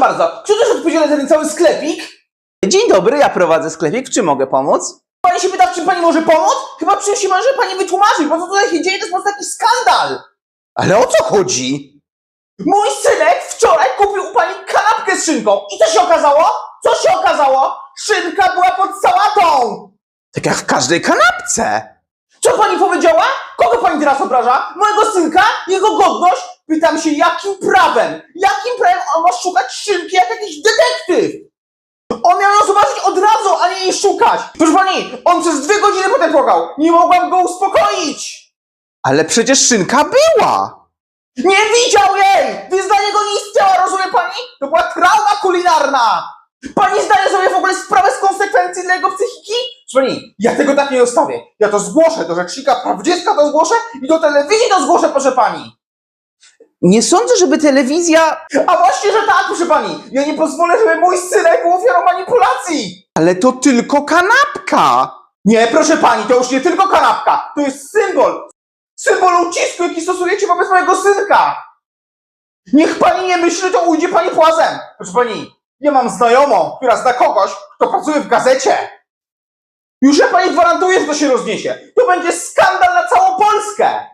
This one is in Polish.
bardzo, kto też odpowiedzialny za ten cały sklepik? Dzień dobry, ja prowadzę sklepik, w czym mogę pomóc? Pani się pyta, w czym pani może pomóc? Chyba czymś się może pani wytłumaczyć, bo co tutaj się dzieje, to jest po prostu jakiś skandal. Ale o co chodzi? Mój synek wczoraj kupił u pani kanapkę z szynką. I co się okazało? Co się okazało? Szynka była pod sałatą! Tak jak w każdej kanapce. Co pani powiedziała? Kogo pani teraz obraża? Mojego synka? Jego godność? Pytam się, jakim prawem? Jakim prawem on ma szukać szynki jak jakiś detektyw? On miał ją zobaczyć od razu, a nie jej szukać! Proszę pani, on przez dwie godziny potem płakał. Nie mogłam go uspokoić! Ale przecież szynka była. Nie widział jej! Więc dla niego nie istniała, rozumie pani? To była trauma kulinarna! Pani zdaje sobie w ogóle sprawę z konsekwencji dla jego psychiki? Proszę pani, ja tego tak nie zostawię. Ja to zgłoszę do rzecznika praw dziecka, to zgłoszę i do telewizji to zgłoszę, proszę pani. Nie sądzę, żeby telewizja... A właśnie, że tak, proszę pani. Ja nie pozwolę, żeby mój synek był ofiarą manipulacji. Ale to tylko kanapka. Nie, proszę pani, to już nie tylko kanapka. To jest symbol. Symbol ucisku, jaki stosujecie wobec mojego synka. Niech pani nie myśli, to ujdzie pani płazem. Proszę pani, ja mam znajomą, która zna kogoś, kto pracuje w gazecie. Już ja pani gwarantuję, że to się rozniesie. To będzie skandal na całą Polskę.